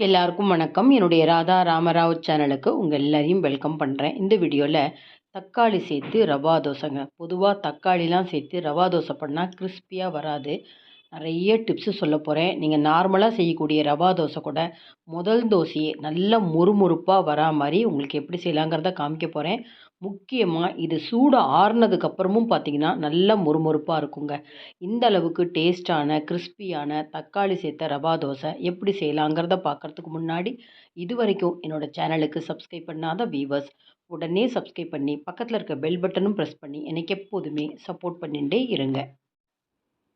எல்லாருக்கும் வணக்கம். என்னுடைய ராதா ராமராவ் சேனலுக்கு உங்கள் எல்லாரையும் வெல்கம் பண்ணுறேன் இந்த வீடியோவில் தக்காளி சேர்த்து ரவா தோசைங்க. பொதுவாக தக்காளிலாம் சேர்த்து ரவா தோசை பண்ணால் கிறிஸ்பியாக வராது. நிறைய டிப்ஸு சொல்ல போகிறேன் நீங்கள் நார்மலாக செய்யக்கூடிய ரவா தோசை கூட முதல் தோசையே நல்ல மொறுமொறுப்பாக வரா மாதிரி உங்களுக்கு எப்படி செய்யலாங்கிறத காமிக்க போகிறேன் முக்கியமாக இது சூடு ஆறுனதுக்கப்புறமும் பார்த்தீங்கன்னா நல்லா மொறுமொறுப்பாக இருக்குங்க. இந்த அளவுக்கு டேஸ்டான கிறிஸ்பியான தக்காளி சேர்த்த ரவா தோசை எப்படி செய்யலாங்கிறத பார்க்குறதுக்கு முன்னாடி இது வரைக்கும் என்னோடய சேனலுக்கு சப்ஸ்கிரைப் பண்ணாத வீவர்ஸ் உடனே சப்ஸ்கிரைப் பண்ணி பக்கத்தில் இருக்க பெல் பட்டனும் ப்ரெஸ் பண்ணி எனக்கு எப்போதுமே சப்போர்ட் பண்ணிகிட்டே இருங்க.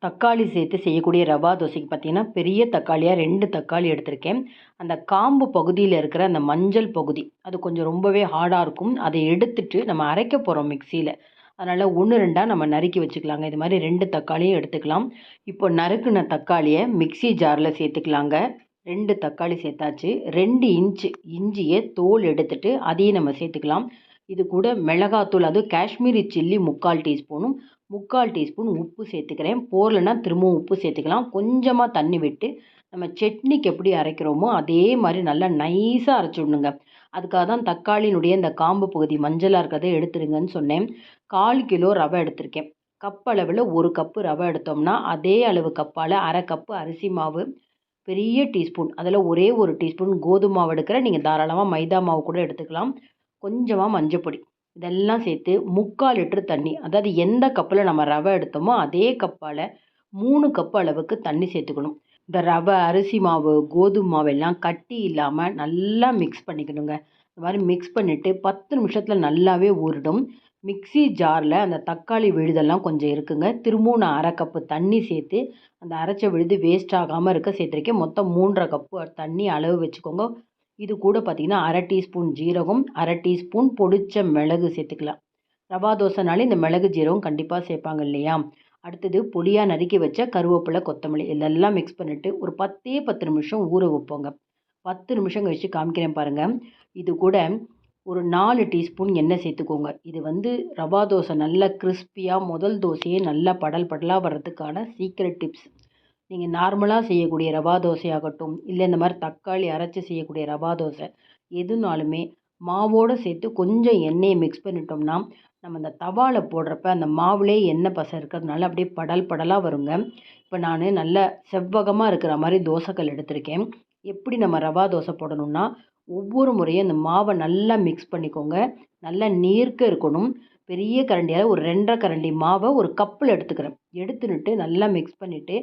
தக்காளி சேர்த்து செய்யக்கூடிய ரவா தோசைக்கு பார்த்தீங்கன்னா பெரிய தக்காளியாக ரெண்டு தக்காளி எடுத்திருக்கேன். அந்த காம்பு பகுதியில் இருக்கிற அந்த மஞ்சள் பகுதி அது கொஞ்சம் ரொம்பவே ஹார்டாக இருக்கும். அதை எடுத்துட்டு நம்ம அரைக்க போகிறோம் மிக்சியில் அதனால் ஒன்று ரெண்டாக நம்ம நறுக்கி வச்சுக்கலாங்க. இது மாதிரி ரெண்டு தக்காளியும் எடுத்துக்கலாம். இப்போ நறுக்குன தக்காளியை மிக்சி ஜாரில் சேர்த்துக்கலாங்க. ரெண்டு தக்காளி சேர்த்தாச்சு. ரெண்டு இன்ச்சு இஞ்சியை தோல் எடுத்துட்டு அதையும் நம்ம சேர்த்துக்கலாம். இது கூட மிளகாத்தூள் அதுவும் காஷ்மீரி சில்லி முக்கால் டீஸ்பூனும் முக்கால் டீஸ்பூன் உப்பு சேர்த்துக்கிறேன். போரலைன்னா திரும்பவும் உப்பு சேர்த்துக்கலாம். கொஞ்சமாக தண்ணி விட்டு நம்ம சட்னிக்கு எப்படி அரைக்கிறோமோ அதே மாதிரி நல்லா நைஸாக அரைச்சி விடணுங்க. அதுக்காக தான் தக்காளியினுடைய இந்த காம்பு பகுதி மஞ்சளாக இருக்கிறத எடுத்துருங்கன்னு சொன்னேன். கால் கிலோ ரவை எடுத்திருக்கேன். கப் அளவில் ஒரு கப்பு ரவை எடுத்தோம்னா அதே அளவு கப்பால் அரை கப்பு அரிசி மாவு பெரிய டீஸ்பூன் அதில் ஒரே ஒரு டீஸ்பூன் கோதுமை மாவு எடுக்கிற நீங்கள் தாராளமாக மைதா மாவு கூட எடுத்துக்கலாம். கொஞ்சமாக மஞ்சப்பொடி. இதெல்லாம் சேர்த்து முக்கால் லிட்டர் தண்ணி அதாவது எந்த கப்பில் நம்ம ரவை எடுத்தோமோ அதே கப்பால் மூணு கப் அளவுக்கு தண்ணி சேர்த்துக்கணும். இந்த ரவை அரிசி மாவு கோதுமை மாவு எல்லாம் கட்டி இல்லாமல் நல்லா மிக்ஸ் பண்ணிக்கணுங்க. இந்த மாதிரி மிக்ஸ் பண்ணிவிட்டு பத்து நிமிஷத்தில் நல்லாவே ஊறிடும் மிக்சி ஜாரில் அந்த தக்காளி விழுதெல்லாம் கொஞ்சம் இருக்குங்க. திரும்பவும் நான் அரை கப்பு தண்ணி சேர்த்து அந்த அரைச்ச விழுது வேஸ்ட் ஆகாமல் இருக்க சேர்த்துருக்கேன். மொத்தம் மூன்றரை கப்பு தண்ணி அளவு வச்சுக்கோங்க. இது கூட பார்த்திங்கன்னா அரை டீஸ்பூன் ஜீரகம் அரை டீஸ்பூன் பொடிச்ச மிளகு சேர்த்துக்கலாம். ரவா தோசைனாலே இந்த மிளகு ஜீரகம் கண்டிப்பாக சேர்ப்பாங்க இல்லையா? அடுத்தது பொடியாக நறுக்கி வச்ச கருவேப்பிலை கொத்தமல்லி இதெல்லாம் மிக்ஸ் பண்ணிவிட்டு ஒரு பத்தே பத்து நிமிஷம் ஊற வைப்போங்க. பத்து நிமிஷம் கழித்து காமிக்கிறேன் பாருங்கள் இது கூட ஒரு நாலு டீஸ்பூன் எண்ணெய் சேர்த்துக்கோங்க. இது வந்து ரவா தோசை நல்லா கிறிஸ்பியாக முதல் தோசையே நல்லா படல் படலாக வர்றதுக்கான சீக்கிரட் டிப்ஸ் நீங்கள் நார்மலாக செய்யக்கூடிய ரவா தோசையாகட்டும் இல்லை இந்த மாதிரி தக்காளி அரைச்சி செய்யக்கூடிய ரவா தோசை எதுனாலுமே மாவோடு சேர்த்து கொஞ்சம் எண்ணெயை மிக்ஸ் பண்ணிட்டோம்னா நம்ம அந்த தவாவில் போடுறப்ப அந்த மாவுலே எண்ணெய் பசை இருக்கிறதுனால அப்படியே படல் படலாக வருங்க. இப்போ நான் நல்ல செவ்வகமாக இருக்கிற மாதிரி தோசைக்கல் எடுத்திருக்கேன். எப்படி நம்ம ரவா தோசை போடணும்னா ஒவ்வொரு முறையும் அந்த மாவை நல்லா மிக்ஸ் பண்ணிக்கோங்க. நல்லா நீர்க்க இருக்கணும். பெரிய கரண்டியால் ஒரு ரெண்டரை கரண்டி மாவை ஒரு கப்பில் எடுத்துக்கிறேன். எடுத்துன்னுட்டு நல்லா மிக்ஸ் பண்ணிவிட்டு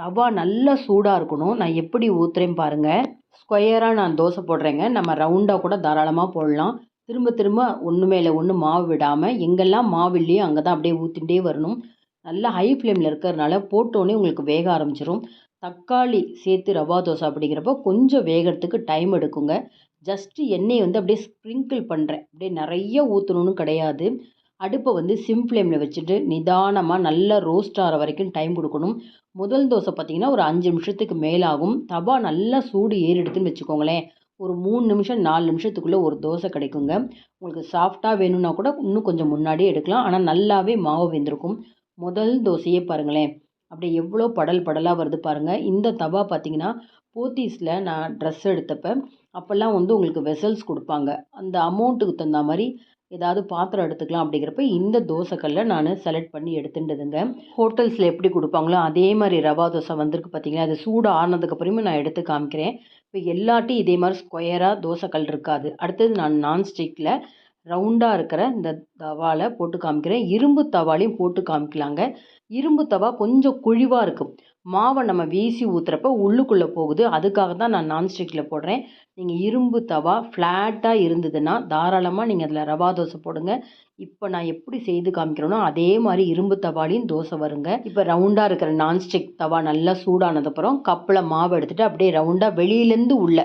தவா நல்லா சூடாக இருக்கணும். நான் எப்படி ஊற்றுறேன் பாருங்கள் ஸ்கொயராக நான் தோசை போடுறேங்க. நம்ம ரவுண்டாக கூட தாராளமாக போடலாம். திரும்ப திரும்ப ஒன்று மேலே ஒன்று மாவு விடாமல் எங்கெல்லாம் மாவு இல்லையோ அங்கே தான் அப்படியே ஊற்றிகிட்டே வரணும். நல்லா ஹை ஃப்ளேமில் இருக்கிறதுனால போட்டோன்னே உங்களுக்கு வேக ஆரம்பிச்சிடும் தக்காளி சேர்த்து ரவா தோசை அப்படிங்கிறப்போ கொஞ்சம் வேகிறதுக்கு டைம் எடுக்குங்க. ஜஸ்ட்டு எண்ணெயை வந்து அப்படியே ஸ்ப்ரிங்கிள் பண்ணுறேன் அப்படியே நிறைய ஊற்றணுன்னு கிடையாது. அடுப்பை வந்து சிம் ஃப்ளேமில் வச்சுட்டு நிதானமாக நல்லா ரோஸ்ட் ஆகிற வரைக்கும் டைம் கொடுக்கணும். முதல் தோசை பார்த்திங்கன்னா ஒரு அஞ்சு நிமிஷத்துக்கு மேலாகும். தவா நல்லா சூடு ஏறெடுத்துன்னு வச்சுக்கோங்களேன். ஒரு மூணு நிமிஷம் நாலு நிமிஷத்துக்குள்ளே ஒரு தோசை கிடைக்குங்க. உங்களுக்கு சாஃப்டாக வேணும்னா கூட இன்னும் கொஞ்சம் முன்னாடியே எடுக்கலாம். ஆனால் நல்லாவே மாவு வெந்திருக்கும். முதல் தோசையே பாருங்களேன். அப்படியே எவ்வளோ படல் படலாக வருது பாருங்கள் இந்த தவா பார்த்திங்கன்னா போத்தீஸில் நான் ட்ரெஸ் எடுத்தப்போ அப்போல்லாம் வந்து உங்களுக்கு வெசல்ஸ் கொடுப்பாங்க. அந்த அமௌண்ட்டுக்கு தகுந்த மாதிரி ஏதாவது பாத்திரம் எடுத்துக்கலாம் அப்படிங்கிறப்ப இந்த தோசைக்கல்லை நான் செலக்ட் பண்ணி எடுத்துட்டதுங்க. ஹோட்டல்ஸில் எப்படி கொடுப்பாங்களோ அதே மாதிரி ரவா தோசை வந்திருக்கு பார்த்தீங்களா அது சூடு ஆனதுக்கப்புறமே நான் எடுத்து காமிக்கிறேன். இப்போ எல்லாட்டையும் இதே மாதிரி ஸ்கொயராக தோசைக்கல் இருக்காது. அடுத்தது நான் நான்ஸ்டிக்கில் ரவுண்டாக இருக்கிற இந்த தவாவில் போட்டு காமிக்கிறேன். இரும்பு தவாலையும் போட்டு காமிக்கலாங்க. இரும்பு தவா கொஞ்சம் குழிவாக இருக்கும். மாவை நம்ம வீசி ஊற்றுறப்ப உள்ளுக்குள்ளே போகுது. அதுக்காக தான் நான் நான்ஸ்டிக்கில் போடுறேன். நீங்கள் இரும்பு தவா ஃப்ளாட்டாக இருந்ததுன்னா தாராளமாக நீங்கள் அதில் ரவா தோசை போடுங்க. இப்போ நான் எப்படி செய்து காமிக்கிறேனோ அதே மாதிரி இரும்பு தவாலையும் தோசை வருங்க. இப்போ ரவுண்டாக இருக்கிற நான்ஸ்டிக் தவா நல்லா சூடானதுக்கப்புறம் கப்பில் மாவு எடுத்துகிட்டு அப்படியே ரவுண்டாக வெளியிலேருந்து உள்ள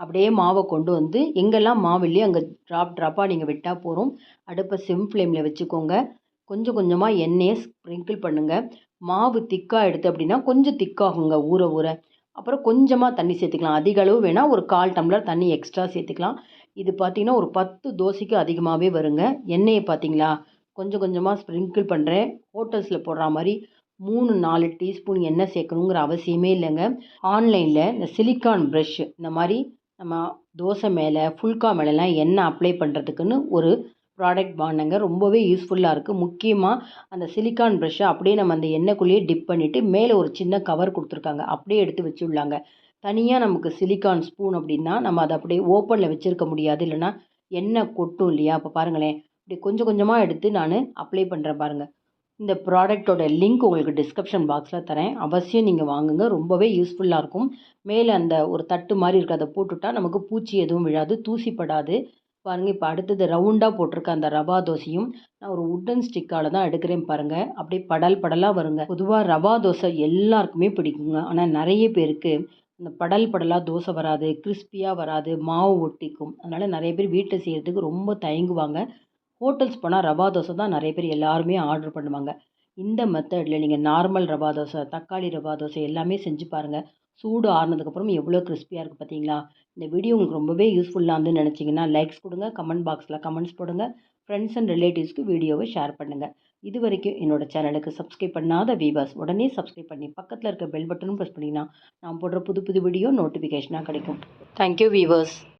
அப்படியே மாவை கொண்டு வந்து எங்கெல்லாம் மாவு இல்லையோ அங்கே ட்ராப் ட்ராப்பாக நீங்கள் விட்டால் போகிறோம் அடுப்பை சிம் ஃப்ளேமில் வச்சுக்கோங்க. கொஞ்சம் கொஞ்சமாக எண்ணெயை ஸ்ப்ரிங்கிள் பண்ணுங்கள் மாவு திக்காக எடுத்து அப்படின்னா கொஞ்சம் திக்காகுங்க ஊற ஊற. அப்புறம் கொஞ்சமாக தண்ணி சேர்த்துக்கலாம். அதிக அளவு வேணால் ஒரு கால் டம்ளர் தண்ணி எக்ஸ்ட்ரா சேர்த்துக்கலாம். இது பார்த்திங்கன்னா ஒரு பத்து தோசைக்கு அதிகமாகவே வருங்க. எண்ணெயை பார்த்தீங்களா கொஞ்சம் கொஞ்சமாக ஸ்ப்ரிங்கிள் பண்ணுறேன் ஹோட்டல்ஸில் போடுற மாதிரி மூணு நாலு டீஸ்பூன் எண்ணெய் சேர்க்கணுங்கிற அவசியமே இல்லைங்க. ஆன்லைனில் இந்த சிலிக்கான் ப்ரெஷ்ஷு இந்த மாதிரி நம்ம தோசை மேலே ஃபுல்கா மேலெலாம் எண்ணெய் அப்ளை பண்ணுறதுக்குன்னு ஒரு ப்ராடக்ட் வாங்கினேங்க. ரொம்பவே யூஸ்ஃபுல்லாக இருக்குது முக்கியமாக அந்த சிலிக்கான் ப்ரெஷ்ஷை அப்படியே நம்ம அந்த எண்ணெய்க்குள்ளேயே டிப் பண்ணிவிட்டு மேலே ஒரு சின்ன கவர் கொடுத்துருக்காங்க. அப்படியே எடுத்து வச்சுடலாங்க. தனியாக நமக்கு சிலிக்கான் ஸ்பூன் அப்படின்னா நம்ம அதை அப்படியே ஓப்பனில் வச்சுருக்க முடியாது. இல்லைன்னா எண்ணெய் கொட்டும் இல்லையா? அப்போ பாருங்களேன். இப்படி கொஞ்சம் கொஞ்சமாக எடுத்து நான் அப்ளை பண்ணுறேன் பாருங்கள் இந்த ப்ராடக்டோட லிங்க் உங்களுக்கு டிஸ்கிரிப்ஷன் பாக்ஸில் தரேன். அவசியம் நீங்கள் வாங்குங்க. ரொம்பவே யூஸ்ஃபுல்லாக இருக்கும். மேலே அந்த ஒரு தட்டு மாதிரி இருக்குது அதை போட்டுவிட்டா நமக்கு பூச்சி எதுவும் விழாது. தூசி படாது பாருங்கள் இப்போ அடுத்தது ரவுண்டாக போட்டிருக்க அந்த ரவா தோசையும் நான் ஒரு உட்டன் ஸ்டிக்கால் தான் எடுக்கிறேன் பாருங்கள் அப்படியே படல் படலாக வருங்க. பொதுவாக ரவா தோசை எல்லாருக்குமே பிடிக்குங்க. ஆனால் நிறைய பேருக்கு அந்த படல் படலாக தோசை வராது கிறிஸ்பியாக வராது மாவு ஒட்டிக்கும். அதனால் நிறைய பேர் வீட்டில் செய்கிறதுக்கு ரொம்ப தயங்குவாங்க. ஹோட்டல்ஸ் போனால் ரவா தோசை தான் நிறைய பேர் எல்லாருமே ஆர்டர் பண்ணுவாங்க. இந்த மெத்தடில் நீங்கள் நார்மல் ரவா தோசை தக்காளி ரவா தோசை எல்லாமே செஞ்சு பாருங்கள் சூடு ஆறுனதுக்கப்புறம் எவ்வளோ கிறிஸ்பியாக இருக்குது பார்த்தீங்களா இந்த வீடியோ உங்களுக்கு ரொம்பவே யூஸ்ஃபுல்லாக இருந்துன்னு நினச்சிங்கன்னா லைக்ஸ் கொடுங்க கமெண்ட் பாக்ஸில் கமெண்ட்ஸ் போடுங்க. ஃப்ரெண்ட்ஸ் அண்ட் ரிலேட்டிவ்ஸ்க்கு வீடியோவை ஷேர் பண்ணுங்கள் இது வரைக்கும் என்னோடய சேனலுக்கு சப்ஸ்கிரைப் பண்ணாத வீவர்ஸ் உடனே சப்ஸ்கிரைப் பண்ணி பக்கத்தில் இருக்க பெல் பட்டனும் ப்ரெஸ் பண்ணிங்கன்னா நான் போடுற புது புது வீடியோ நோட்டிஃபிகேஷனாக கிடைக்கும். Thank you viewers